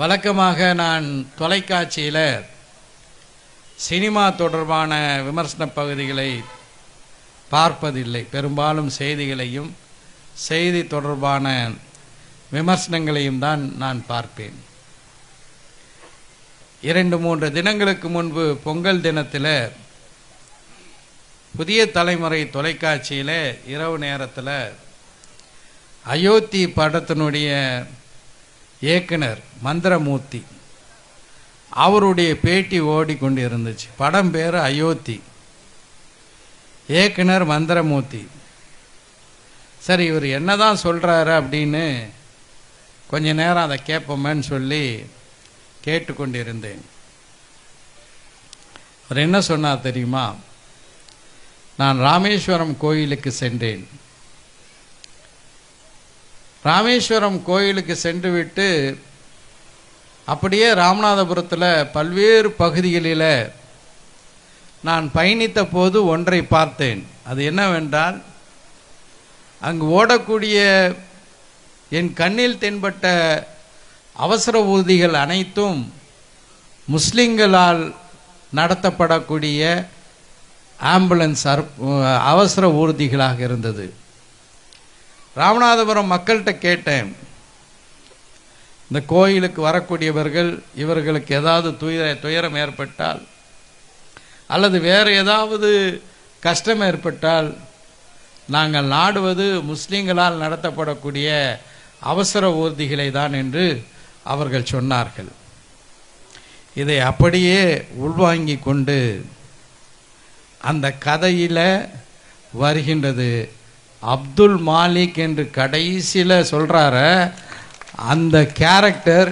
வழக்கமாக நான் தொலைக்காட்சியில் சினிமா தொடர்பான விமர்சன பகுதிகளை பார்ப்பதில்லை. பெரும்பாலும் செய்திகளையும் செய்தி தொடர்பான விமர்சனங்களையும் தான் நான் பார்ப்பேன். இரண்டு மூன்று தினங்களுக்கு முன்பு பொங்கல் தினத்தில் புதிய தலைமுறை தொலைக்காட்சியில் இரவு நேரத்தில் அயோத்தி படத்தினுடைய இயக்குனர் மந்திரமூர்த்தி. அவருடைய பேட்டி ஓடிக்கொண்டு இருந்துச்சு படம் பேர் அயோத்தி. இயக்குனர் மந்திரமூர்த்தி. சரி இவர் என்னதான் சொல்கிறாரு அப்படின்னு கொஞ்ச நேரம் அதை கேட்போமேன்னு சொல்லி கேட்டுக்கொண்டிருந்தேன். அவர் என்ன சொன்னார் தெரியுமா? நான் ராமேஸ்வரம் கோயிலுக்கு சென்றேன். ராமேஸ்வரம் கோயிலுக்கு சென்றுவிட்டு அப்படியே ராமநாதபுரத்தில் பல்வேறு பகுதிகளில் நான் பயணித்த போது ஒன்றை பார்த்தேன். அது என்னவென்றால் அங்கு ஓடக்கூடிய என் கண்ணில் தென்பட்ட அவசர ஊர்திகள் அனைத்தும் முஸ்லிம்களால் நடத்தப்படக்கூடிய ஆம்புலன்ஸ் அவசர ஊர்திகளாக இருந்தது. ராமநாதபுரம் மக்கள்கிட்ட கேட்டேன். இந்த கோயிலுக்கு வரக்கூடியவர்கள் இவர்களுக்கு ஏதாவது துயர துயரம் ஏற்பட்டால் அல்லது வேறு ஏதாவது கஷ்டம் ஏற்பட்டால் நாங்கள் நாடுவது முஸ்லீம்களால் நடத்தப்படக்கூடிய அவசர ஊர்திகளை தான் என்று அவர்கள் சொன்னார்கள். இதை அப்படியே உள்வாங்கி கொண்டு அந்த கதையில் வருகின்றது அப்துல் மாலிக் என்று கடைசியில் சொல்கிறார அந்த கேரக்டர்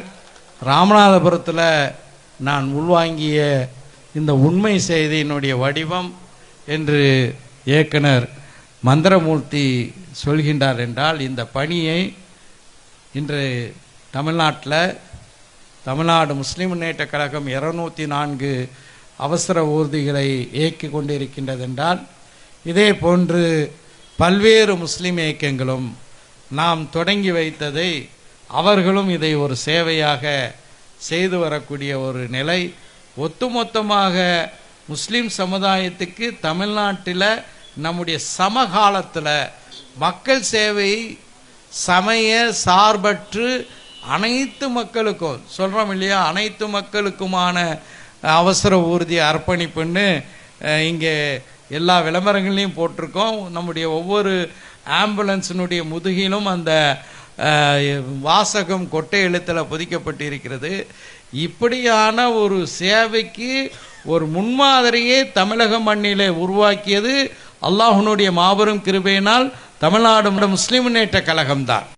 ராமநாதபுரத்தில் நான் உள்வாங்கிய இந்த உண்மை செய்தியினுடைய வடிவம் என்று இயக்குனர் மந்திரமூர்த்தி சொல்கின்றார் என்றால் இந்த பணியை இன்று தமிழ்நாட்டில் தமிழ்நாடு முஸ்லிம் முன்னேற்ற கழகம் இருநூற்றி நான்கு அவசர ஊர்திகளை இயக்கி கொண்டிருக்கின்றது என்றால் இதே போன்று பல்வேறு முஸ்லிம் இயக்கங்களும் நாம் தொடங்கி வைத்ததை அவர்களும் இதை ஒரு சேவையாக செய்து வரக்கூடிய ஒரு நிலை. ஒட்டுமொத்தமாக முஸ்லிம் சமுதாயத்துக்கு தமிழ்நாட்டில் நம்முடைய சமகாலத்தில் மக்கள் சேவை சமய சார்பற்று அனைத்து மக்களுக்கும் சொல்கிறோம் இல்லையா? அனைத்து மக்களுக்குமான அவசர ஊர்தி அர்ப்பணிப்புன்னு இங்கே எல்லா விளம்பரங்களையும் போட்டிருக்கோம். நம்முடைய ஒவ்வொரு ஆம்புலன்ஸினுடைய முதுகிலும் அந்த வாசகம் கொட்டை எழுத்தில் பொதிக்கப்பட்டு இருக்கிறது இப்படியான ஒரு சேவைக்கு ஒரு முன்மாதிரியே தமிழக மண்ணிலே உருவாக்கியது அல்லாஹனுடைய மாபெரும் கிருபையினால் தமிழ்நாடு முஸ்லிம் முன்னேற்ற கழகம்தான்.